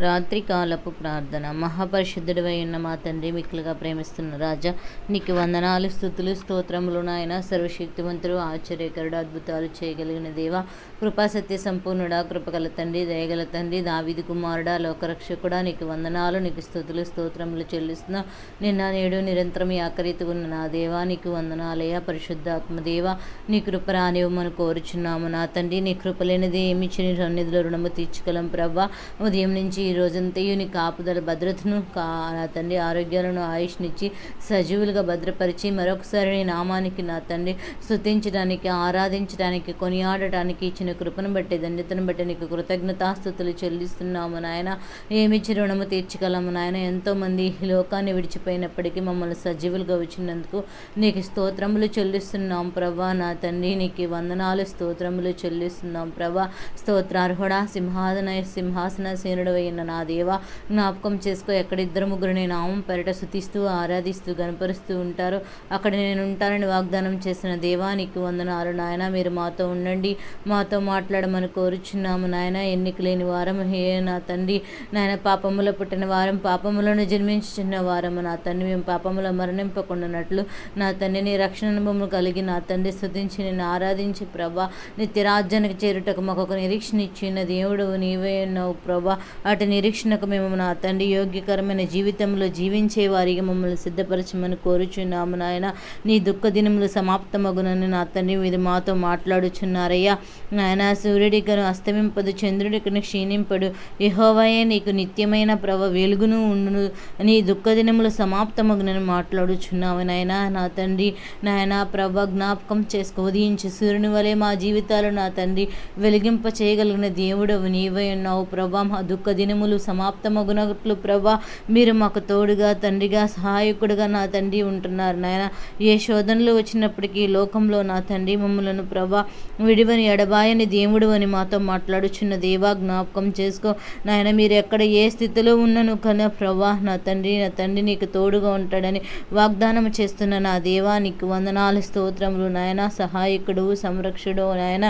రాత్రికాలపు ప్రార్థన. మహాపరిశుద్ధుడివై ఉన్న మా తండ్రి మిక్కులుగా ప్రేమిస్తున్న రాజా నీకు వందనాలు స్థుతులు స్తోత్రములు నాయన. సర్వశక్తివంతుడు ఆశ్చర్యకరుడు అద్భుతాలు చేయగలిగిన దేవ కృపా సత్య సంపూర్ణుడా కృపగల తండ్రి దయగల తండ్రి దావిది కుమారుడా లోకరక్షకుడా నీకు వందనాలు నీకు స్థుతులు స్తోత్రములు చెల్లిస్తున్నా నిన్న నేడు నిరంతరం ఆకరితున్న నా దేవా నీకు వందనాలయ పరిశుద్ధాత్మదేవ నీ కృప రానివ్వమని కోరుచున్నాము నా తండ్రి. నీ కృప లేనిది ఏమి చిన్న సన్నిధిలో రుణము తీర్చుకోలేం ప్రభా. ఉదయం నుంచి ఈ రోజంతయు నీ కాపుదల భద్రతను కా నా తండ్రి ఆరోగ్యాలను ఆయుష్నిచ్చి సజీవులుగా భద్రపరిచి మరొకసారి నీ నామానికి నా తండ్రి స్థుతించడానికి ఆరాధించడానికి కొనియాడటానికి ఇచ్చిన కృపను బట్టి దండితను బట్టి నీకు కృతజ్ఞతాస్థుతులు చెల్లిస్తున్నాము నాయన. ఏమిచ్చి రుణము తీర్చగలము నాయన? ఎంతోమంది ఈ లోకాన్ని విడిచిపోయినప్పటికీ మమ్మల్ని సజీవులుగా వచ్చినందుకు నీకు స్తోత్రములు చెల్లిస్తున్నాం ప్రభా. నా తండ్రి నీకు వందనాలు స్తోత్రములు చెల్లిస్తున్నాం ప్రభా. స్తోత్రార్హుడా సింహాసన సింహాసన సేనుడు అయిన నా దేవ జ్ఞాపకం చేసుకో. ఎక్కడిద్దరు ముగ్గురు నేను నామం పెరట శుతిస్తూ ఆరాధిస్తూ గనపరుస్తూ ఉంటారు అక్కడ నేను ఉంటానని వాగ్దానం చేసిన దేవా నీకు వందనాలు నాయన. మీరు మాతో ఉండండి మాతో మాట్లాడమని కోరుచున్నాము నాయన. ఎన్నిక లేని వారం హే నా తండ్రి. నాయన పాపములో పుట్టిన వారం పాపములను జన్మించుచున్న వారము నా తండ్రి మేము పాపములో మరణింపకుండానట్లు. నా తండ్రి నీ రక్షణ కలిగి నా తండ్రి స్థుతించి నేను ఆరాధించి ప్రభా. నిత్యరాజ్యానికి చేరుటకు మాకు ఒక నిరీక్షణ ఇచ్చిన దేవుడు నీవే ఉన్నావు ప్రభా. అటు నిరీక్షణకు మేము నా తండ్రి యోగ్యకరమైన జీవితంలో జీవించే వారికి మమ్మల్ని సిద్ధపరచమని కోరుచున్నాము నాయన. నీ దుఃఖ దినములు సమాప్తమగునని నా తండ్రి మీరు మాతో మాట్లాడుచున్నారయ్యా. నాయన సూర్యుడికను అస్తమింపదు చంద్రుడికను క్షీణింపడు. యహోవయే నీకు నిత్యమైన ప్రభ వెలుగును ఉండును. నీ దుఃఖ దినములు సమాప్తమగునని మాట్లాడుచున్నావు నాయన. నా తండ్రి నాయన ప్రభ జ్ఞాపకం చేసుకు. ఉదయించి సూర్యుని వలె మా జీవితాలు నా తండ్రి. వెలిగింప చేయగలిగిన దేవుడవు నీవై ఉన్నావు ప్రభా. మా దుఃఖ దినములు సమాప్తమగునట్లు ప్రభా మీరు మాకు తోడుగా తండ్రిగా సహాయకుడుగా నా తండ్రి ఉంటున్నారు నాయన. ఏ శోధనలు వచ్చినప్పటికీ ఈ లోకంలో నా తండ్రి మమ్మలను ప్రభా విడివని ఎడబాయని దేవుడు అని మాతో మాట్లాడుచున్న దేవా జ్ఞాపకం చేసుకో. నాయన మీరు ఎక్కడ ఏ స్థితిలో ఉన్నను కన ప్రభా నా తండ్రి నా తండ్రి నీకు తోడుగా ఉంటాడని వాగ్దానం చేస్తున్న నా దేవా నీకు వందనాలు స్తోత్రములు నాయన. సహాయకుడు సంరక్షుడు నాయన.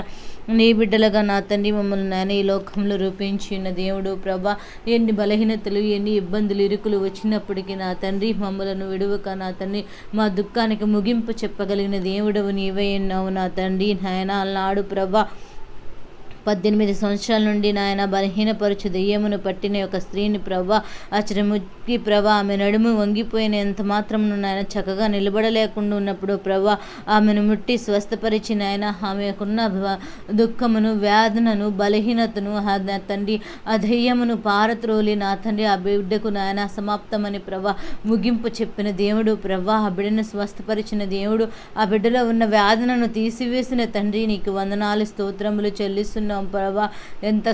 నీ బిడ్డలుగా నా తండ్రి మమ్మల్ని నాయన ఈ లోకంలో రూపించిన దేవుడు ప్రభా ఎన్ని బలహీనతలు ఎన్ని ఇబ్బందులు ఇరుకులు వచ్చినప్పటికీ నా తండ్రి మమ్మలను విడువక నా తండ్రి మా దుఃఖానికి ముగింపు చెప్పగలిగిన దేవుడవు నీవే ఉన్నావు నా తండ్రి. నాయన నాడు ప్రభా పద్దెనిమిది సంవత్సరాల నుండి నాయన బలహీనపరచు దెయ్యమును పట్టిన యొక్క స్త్రీని ప్రభా అచరముకి ప్రభా ఆమె నడుము వంగిపోయిన ఎంత మాత్రం నాయన చక్కగా నిలబడలేకుండా ఉన్నప్పుడు ప్రభా ఆమెను ముట్టి స్వస్థపరిచిన నాయన ఆమెకున్న భ- దుఃఖమును వేదనను బలహీనతను ఆ నా తండ్రి ఆ దెయ్యమును పారత్రోలి నా తండ్రి ఆ బిడ్డకు నాయన సమాప్తమని ప్రభా ముగింపు చెప్పిన దేవుడు ప్రభా ఆ బిడ్డను స్వస్థపరిచిన దేవుడు ఆ బిడ్డలో ఉన్న వేదనను తీసివేసిన తండ్రి నీకు వందనాలు స్తోత్రములు చెల్లిస్తున్నావు ప్రభా. ఎంత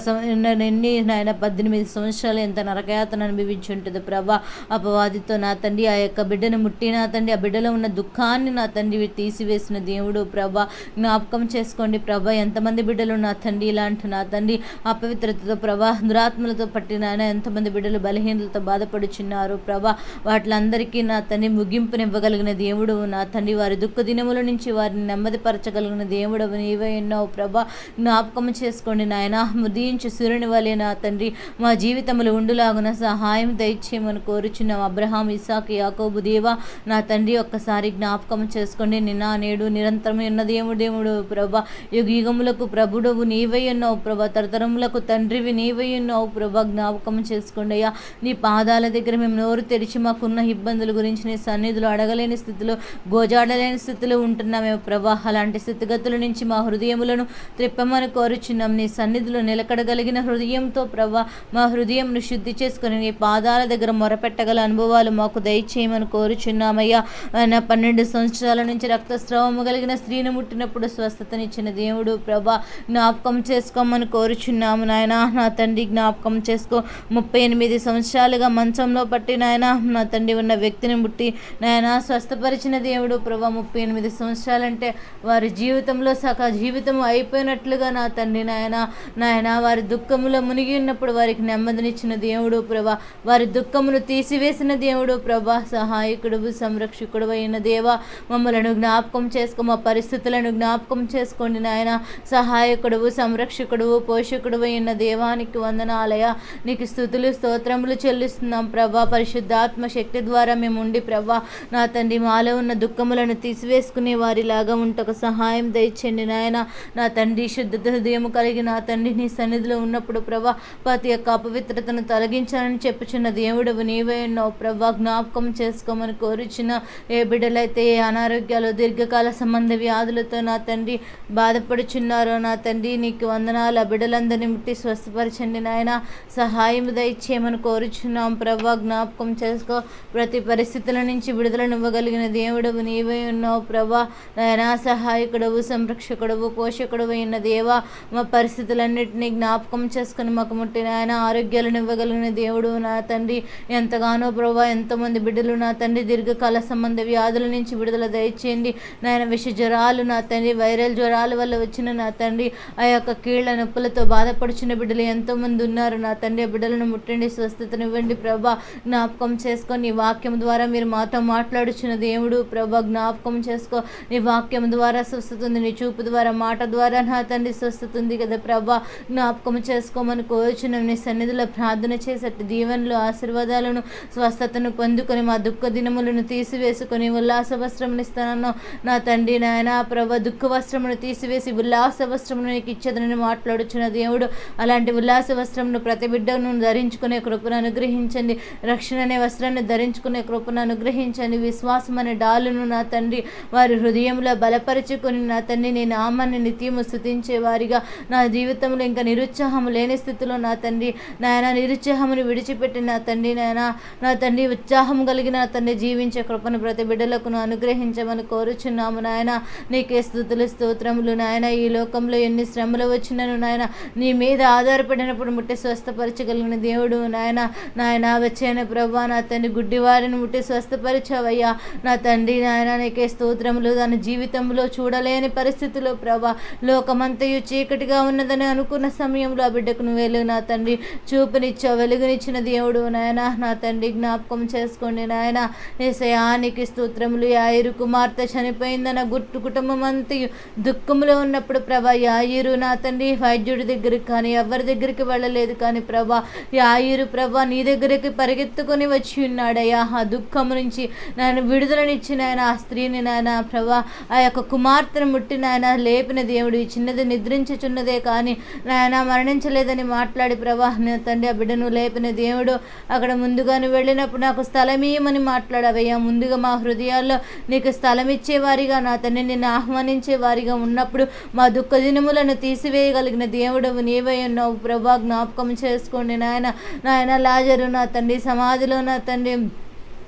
ఎన్ని నాయన పద్దెనిమిది సంవత్సరాలు ఎంత నరకయాతను అనుభవించి ఉంటుంది ప్రభా. అపవాదితో నా తండ్రి ఆ యొక్క బిడ్డను ముట్టి నా తండ్రి ఆ బిడ్డలో ఉన్న దుఃఖాన్ని నా తండ్రి తీసివేసిన దేవుడు ప్రభా. జ్ఞాపకం చేసుకోండి ప్రభా. ఎంతమంది బిడ్డలు నా తండ్రి ఇలాంటి నా తండ్రి అపవిత్రతతో ప్రభా దురాత్మలతో పట్టిన ఆయన ఎంతమంది బిడ్డలు బలహీనతతో బాధపడుచున్నారు ప్రభా. వాటిలందరికీ నా తండ్రి ముగింపునివ్వగలిగిన దేవుడు నా తండ్రి వారి దుఃఖ దినముల నుంచి వారిని నెమ్మదిపరచగలిగిన దేవుడు నీవే ఎన్నో ప్రభా. జ్ఞాపకం చేసుకోండి నాయన. ఉదయించి సూర్యుని వలె నా తండ్రి మా జీవితములు ఉండులాగున సహాయం దయచేయమని కోరుచున్నాం. అబ్రహాం ఇసాక్ యాకోబు దేవ నా తండ్రి ఒక్కసారి జ్ఞాపకం చేసుకోండి. నిన్న నేడు నిరంతరం ఉన్న దేవుడు దేవుడు ప్రభా. యుగ యుగములకు ప్రభుడవు నీవై ఉన్నావు ప్రభా. తరతరములకు తండ్రివి నీవై ఉన్నావు ప్రభా. జ్ఞాపకం చేసుకోండి అయ్యా. నీ పాదాల దగ్గర మేము నోరు తెరిచి మాకున్న ఇబ్బందుల గురించి నీ సన్నిధిలో అడగలేని స్థితిలో గోజాడలేని స్థితిలో ఉంటున్నామేమో ప్రభా. అలాంటి స్థితిగతుల నుంచి మా హృదయములను త్రిప్పమని కోరుచున్నాం నీ సన్నిధిలో నిలకడగలిగిన హృదయంతో ప్రభా మా హృదయంను శుద్ధి చేసుకొని నీ పాదాల దగ్గర మొరపెట్టగల అనుభవాలు మాకు దయచేయమని కోరుచున్నామయ్యా. ఆయన పన్నెండు సంవత్సరాల నుంచి రక్తస్రావము కలిగిన స్త్రీని ముట్టినప్పుడు స్వస్థతనిచ్చిన దేవుడు ప్రభా జ్ఞాపకం చేసుకోమని కోరుచున్నాము నాయన. నా తండ్రి జ్ఞాపకం చేసుకో. ముప్పై ఎనిమిది సంవత్సరాలుగా మంచంలో పట్టి నాయన. నా తండ్రి ఉన్న వ్యక్తిని ముట్టి నాయన స్వస్థపరిచిన దేవుడు ప్రభా ముప్పై ఎనిమిది సంవత్సరాలంటే వారి జీవితంలో సగ జీవితం అయిపోయినట్లుగా నా తండ్రి నాయన నాయన వారి దుఃఖములో మునిగి ఉన్నప్పుడు వారికి నెమ్మదినిచ్చిన దేవుడు ప్రభా. వారి దుఃఖమును తీసివేసిన దేవుడు ప్రభా. సహాయకుడు సంరక్షకుడు అయిన దేవా మమ్మలను జ్ఞాపకం చేసుకో మా పరిస్థితులను జ్ఞాపకం చేసుకోండి నాయన. సహాయకుడు సంరక్షకుడు పోషకుడు అయిన దేవానికి వందనాలయ. నీకు స్థుతులు స్తోత్రములు చెల్లిస్తున్నాం ప్రభా. పరిశుద్ధాత్మ శక్తి ద్వారా మేము ఉండి ప్రభా నా తండ్రి మాలో ఉన్న దుఃఖములను తీసివేసుకునే వారిలాగా ఉంటకు సహాయం దయచండి నాయన. నా తండ్రి శుద్ధ హృదయం కలిగి నా తండ్రి నీ సన్నిధిలో ఉన్నప్పుడు ప్రభా ప్రతి యొక్క అపవిత్రతను తొలగించాలని చెప్పుచున్న దేవుడు నీవే ఉన్నావు ప్రభా జ్ఞాపకం చేసుకోమని కోరుచున్న ఏ బిడ్డలైతే ఏ అనారోగ్యాలు దీర్ఘకాల సంబంధ వ్యాధులతో నా తండ్రి బాధపడుచున్నారో నా తండ్రి నీకు వందనాలు. ఆ బిడ్డలందరినీ ముట్టి స్వస్థపరచండి నాయన. సహాయం దయచేయమని కోరుచున్నాం ప్రభా జ్ఞాపకం చేసుకో. ప్రతి పరిస్థితుల నుంచి విడుదలను ఇవ్వగలిగిన దేవుడవు నీవే ఉన్నావు ప్రభా నాయనా. సహాయకుడవు సంరక్షకుడవు పోషకుడవు అయిన దేవా మా పరిస్థితులన్నింటినీ జ్ఞాపకం చేసుకుని మాకు ముట్టిన ఆయన ఆరోగ్యాలను ఇవ్వగలిగిన దేవుడు నా తండ్రి. ఎంతగానో ప్రభా ఎంతమంది బిడ్డలు నా తండ్రి. దీర్ఘకాల సంబంధ వ్యాధుల నుంచి విడుదల దయచేయండి. నాయన విష జ్వరాలు నా తండ్రి వైరల్ జ్వరాల వల్ల వచ్చిన నా తండ్రి. ఆ యొక్క కీళ్ళ నొప్పులతో బాధపడుచున్న బిడ్డలు ఎంతోమంది ఉన్నారు నా తండ్రి. ఆ బిడ్డలను ముట్టండి స్వస్థతనివ్వండి ప్రభా. జ్ఞాపకం చేసుకొని ఈ వాక్యం ద్వారా మీరు మాతో మాట్లాడుచున్న దేవుడు ప్రభా. జ్ఞాపకం చేసుకో నీ వాక్యం ద్వారా స్వస్థత ఉంది నీ చూపు ద్వారా మాట ద్వారా నా తండ్రి స్వస్థత ఉంది. కదా ప్రభా. జ్ఞాపకం చేసుకోమని కోరుచున్నాం. నీ సన్నిధిలో ప్రార్థన చేసేట్టు దీవెనలు ఆశీర్వాదాలను స్వస్థతను పొందుకొని మా దుఃఖ దినములను తీసివేసుకొని ఉల్లాస వస్త్రమును ఇస్తానన్న నా తండ్రి నాయన ప్రభ దుఃఖ వస్త్రమును తీసివేసి ఉల్లాస వస్త్రమును నీకు ఇచ్చేదని మాట్లాడుచున్న దేవుడు. అలాంటి ఉల్లాస వస్త్రమును ప్రతి బిడ్డను ధరించుకునే కృపను అనుగ్రహించండి. రక్షణ అనే వస్త్రాన్ని ధరించుకునే కృపను అనుగ్రహించండి. విశ్వాసం అనే డాలును నా తండ్రి వారి హృదయంలో బలపరుచుకొని నా తండ్రి నీ నామాన్ని నిత్యము స్థుతించే వారిగా నా జీవితంలో ఇంకా నిరుత్సాహం లేని స్థితిలో నా తండ్రి నాయన నిరుత్సాహమును విడిచిపెట్టి నా తండ్రి నాయన నా తండ్రి ఉత్సాహం కలిగిన నా తండ్రి జీవించే కృపను ప్రతి బిడ్డలకు అనుగ్రహించమని కోరుచున్నాము నాయన. నీకే స్థుతులు స్తోత్రములు నాయన. ఈ లోకంలో ఎన్ని శ్రమలు వచ్చినను నాయన. నీ మీద ఆధారపడినప్పుడు ముట్టి స్వస్థపరచగలిగిన దేవుడు నాయన. నాయన వచ్చేన ప్రభా నా తండ్రి గుడ్డివారిని ముట్టి స్వస్థపరిచావయ్యా. నా తండ్రి నాయన నీకే స్తోత్రములు. తన జీవితంలో చూడలేని పరిస్థితిలో ప్రభా లోకమంతయు చీకటిగా ఉన్నదని అనుకున్న సమయంలో ఆ బిడ్డకు నువ్వు వెలుగు నా తండ్రి. చూపునిచ్చావు వెలుగునిచ్చిన దేవుడు నాయన. నా తండ్రి జ్ఞాపకం చేసుకోండి నాయన. ఏసయానికి స్తోత్రములు. యాయిరు కుమార్తె చనిపోయిందన్న గుట్టు కుటుంబం అంతా దుఃఖంలో ఉన్నప్పుడు ప్రభా యాయిరు నా తండ్రి వైద్యుడి దగ్గరికి కానీ ఎవరి దగ్గరికి వెళ్ళలేదు కానీ ప్రభా యాయిరు ప్రభా నీ దగ్గరికి పరిగెత్తుకొని వచ్చి ఉన్నాడయ్యా. ఆ దుఃఖం నుంచి నేను విడుదలనిచ్చిన ఆయన ఆ స్త్రీని నాయన ప్రభా ఆ యొక్క కుమార్తెను ముట్టిన ఆయన లేపిన దేవుడు ఈ చిన్నది నిద్రించుచున్నదే కానీ నాయన మరణించలేదని మాట్లాడి ప్రభా తండ్రి ఆ బిడ్డను లేపిన దేవుడు అక్కడ ముందుగానే వెళ్ళినప్పుడు నాకు స్థలమీయమని మాట్లాడవయ్యా? ముందుగా మా హృదయాల్లో నీకు స్థలం ఇచ్చేవారిగా నా తండ్రి నిన్ను ఆహ్వానించే వారిగా ఉన్నప్పుడు మా దుఃఖ దినములను తీసివేయగలిగిన దేవుడవు నీవై ఉన్నావు. ప్రభా జ్ఞాపకం చేసుకోండి నాయన. నాయన లాజరు నా తండ్రి సమాధిలో నా తండ్రి.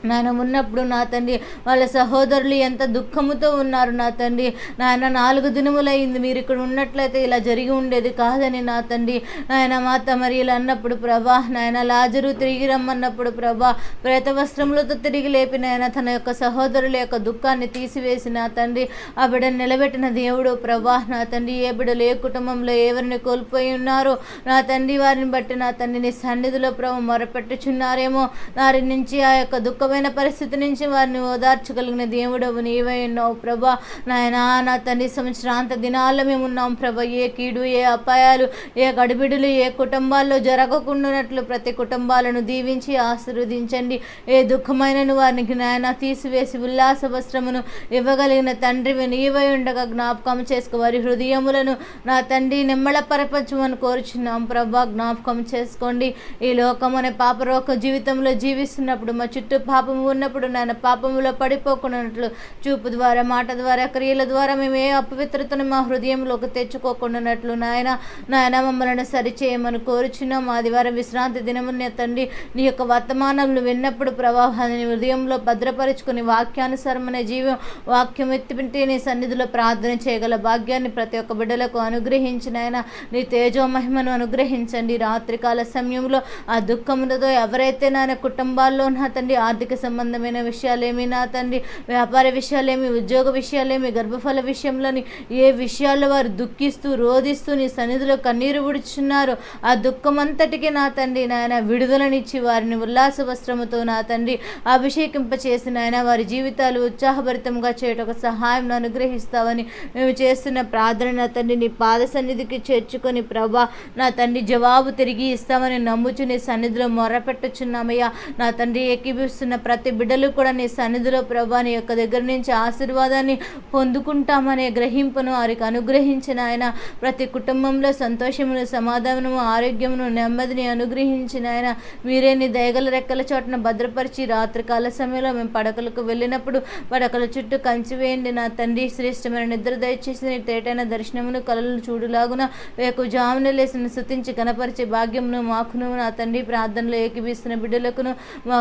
నాయన ఉన్నప్పుడు నా తండ్రి వాళ్ళ సహోదరులు ఎంత దుఃఖముతో ఉన్నారు నా తండ్రి. నాయన నాలుగు దినములైంది మీరు ఇక్కడ ఉన్నట్లయితే ఇలా జరిగి ఉండేది కాదని నా తండ్రి. నాయన మాత మరి ఇలా అన్నప్పుడు ప్రభా నాయన లాజరు తిరిగి రమ్మన్నప్పుడు ప్రభా ప్రేత వస్త్రములతో తిరిగి లేపి నాయన తన యొక్క సహోదరుల యొక్క దుఃఖాన్ని తీసివేసి నా తండ్రి ఆ బిడ్డను నిలబెట్టిన దేవుడు ప్రభా నా తండ్రి ఏ బిడ్డలు ఏ కుటుంబంలో ఎవరిని కోల్పోయి ఉన్నారో నా తండ్రి వారిని బట్టి నా తండ్రిని సన్నిధిలో ప్రభు మొరపెట్టుచున్నారేమో. వారి నుంచి ఆ యొక్క దుఃఖమైన పరిస్థితి నుంచి వారిని ఓదార్చగలిగిన దేవుడవు నీవై ఉన్నావు ప్రభా. నాయన నా తండ్రి సంవత్సరాంత దినాల్లో మేము ఉన్నాం ప్రభ. ఏ కీడు ఏ అపాయాలు ఏ గడిబిడులు ఏ కుటుంబాల్లో జరగకుండానట్లు ప్రతి కుటుంబాలను దీవించి ఆశీర్వదించండి. ఏ దుఃఖమైనను వారికి నాయన తీసివేసి ఉల్లాస వస్త్రమును ఇవ్వగలిగిన తండ్రివి నీవై ఉండగా జ్ఞాపకం చేసుకో. వారి హృదయములను నా తండ్రి నిమ్మల పరపంచమని కోరుచున్నాం ప్రభా. జ్ఞాపకం చేసుకోండి. ఈ లోకం అనే పాపరోక జీవితంలో జీవిస్తున్నప్పుడు మా చుట్టూ పాపము ఉన్నప్పుడు నాయన పాపములో పడిపోకున్నట్లు చూపు ద్వారా మాట ద్వారా క్రియల ద్వారా మేము ఏ అపవిత్రతను మా హృదయంలోకి తెచ్చుకోకుండానట్లు నాయన నాయన మమ్మల్ని సరిచేయమని కోరుచున్నాం. ఆదివారం విశ్రాంతి దినమున్న తండ్రి నీ యొక్క వర్తమానములు విన్నప్పుడు ప్రవాహాన్ని హృదయంలో భద్రపరుచుకుని వాక్యానుసారమైన జీవం వాక్యం ఎత్తిపెట్టి నీ సన్నిధిలో ప్రార్థన చేయగల భాగ్యాన్ని ప్రతి ఒక్క బిడ్డలకు అనుగ్రహించిన ఆయన నీ తేజో మహిమను అనుగ్రహించండి. రాత్రికాల సమయంలో ఆ దుఃఖములతో ఎవరైతే నాయన కుటుంబాల్లో నా తండ్రి ఆర్థిక ఆర్థిక సంబంధమైన విషయాలేమి నా తండ్రి? వ్యాపార విషయాలేమి? ఉద్యోగ విషయాలేమి? గర్భఫల విషయంలోని ఏ విషయాల్లో వారు దుఃఖిస్తూ రోధిస్తూ నీ సన్నిధిలో కన్నీరు విడుచున్నారు? ఆ దుఃఖమంతటికి నా తండ్రి నాయన విడుదలనిచ్చి వారిని ఉల్లాస వస్త్రముతో నా తండ్రి అభిషేకింప చేసిన ఆయన వారి జీవితాలు ఉత్సాహభరితంగా చేయటం సహాయం అనుగ్రహిస్తావని మేము చేస్తున్న ప్రార్థన నా తండ్రి. నీ పాద సన్నిధికి చేర్చుకొని ప్రభా నా తండ్రి జవాబు తిరిగి ఇస్తామని నమ్ముచు నీ సన్నిధిలో మొరపెట్టుచున్నామయ్యా. నా తండ్రి ఏకీభిస్తున్న ప్రతి బిడ్డలు కూడా నీ సన్నిధిలో ప్రభా నీ యొక్క దగ్గర నుంచి ఆశీర్వాదాన్ని పొందుకుంటామనే గ్రహింపును వారికి అనుగ్రహించిన ఆయన. ప్రతి కుటుంబంలో సంతోషమును సమాధానము ఆరోగ్యమును నెమ్మదిని అనుగ్రహించిన ఆయన. మీరే నీ దయగల రెక్కల చోటను భద్రపరిచి రాత్రికాల సమయంలో మేము పడకలకు వెళ్ళినప్పుడు పడకల చుట్టూ కంచి వేయండి. నా తండ్రి శ్రేష్టమైన నిద్ర దయచేసి నీ తేటైన దర్శనమును కలలు చూడులాగున వేకు జామున లేసిన శుతించి కనపరిచే భాగ్యమును మాకును నా తండ్రి ప్రార్థనలో ఏకీభిస్తున్న బిడ్డలకును మా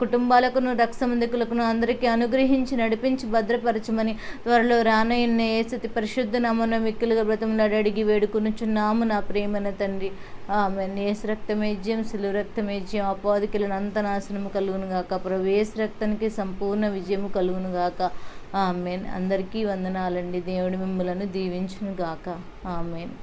కుటుంబ కుటుంబాలకును రక్తసంబంధికులకును అందరికీ అనుగ్రహించి నడిపించి భద్రపరచమని త్వరలో రానయ్యన్న ఏసతి పరిశుద్ధ నామన మిక్కిలుగా బ్రతములాడి అడిగి వేడుకొనుచున్నాము నా ప్రేమన తండ్రి. ఆమె ఏసు రక్తమేజ్యం సిలు రక్తమేజ్యం అపాధికులను అంత నాశనము కలుగును గాక. ప్రభు ఏసు రక్తానికి సంపూర్ణ విజయము కలుగును గాక. ఆమెన్. అందరికీ వందనాలండి. దేవుడి మిమ్మలను దీవించును గాక. ఆమెన్.